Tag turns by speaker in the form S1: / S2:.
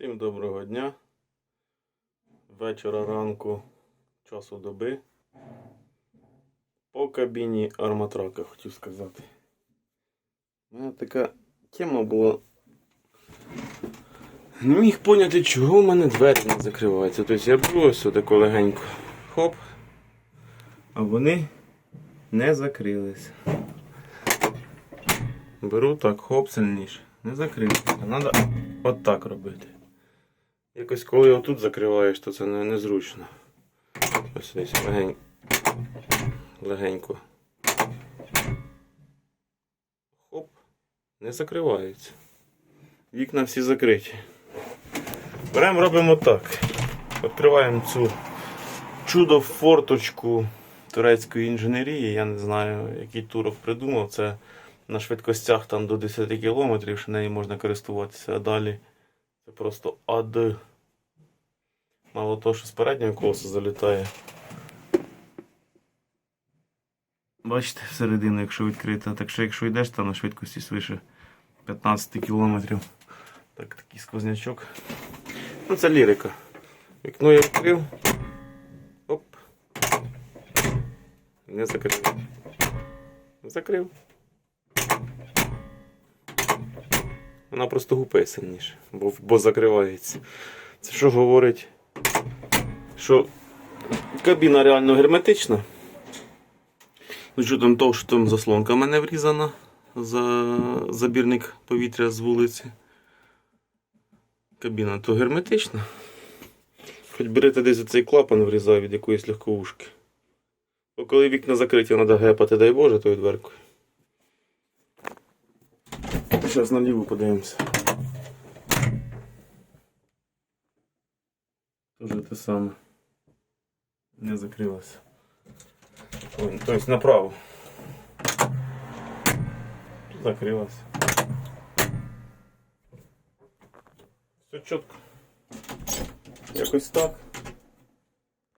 S1: Всім доброго дня. Вечора ранку часу доби. По кабіні арматрака хотів сказати. У мене така тема була. Не міг поняти, чого в мене двері не закриваються. Тобто я беру ось таку легенько. Хоп. А вони не закрилися. Беру так, хоп, сильніше. Не закрився. Треба от так робити. Якось коли його тут закриваєш, то це незручно. Ось десь легень... легенько. Хоп, не закривається. Вікна всі закриті. Беремо, робимо так. Відкриваємо цю чудо форточку турецької інженерії. Я не знаю, який турок придумав. Це на швидкостях там до 10 км, що нею можна користуватися, а далі це просто ад. Мало того, що з переднього колеса залітає. Бачите, всередину, якщо відкрита, так що якщо йдеш там на швидкості свише 15 км, так такий сквознячок. Ну це лірика. Вікно я відкрив. Оп. Не закрив. Закрив. Вона просто гупає сильніше, бо, бо закривається. Це що говорить, що кабіна реально герметична. З учетом того, що там заслонка в мене врізана за забірник повітря з вулиці. Кабіна то герметична. Хоч берете десь оцей клапан врізав від якоїсь легковушки. Бо коли вікна закриті, треба гепати, дай Боже, тою дверкою. Зараз наліво подивимося. Тоже те саме. Не закрилося. Ой, то есть направо. Закрилося. Все чітко. Якось так.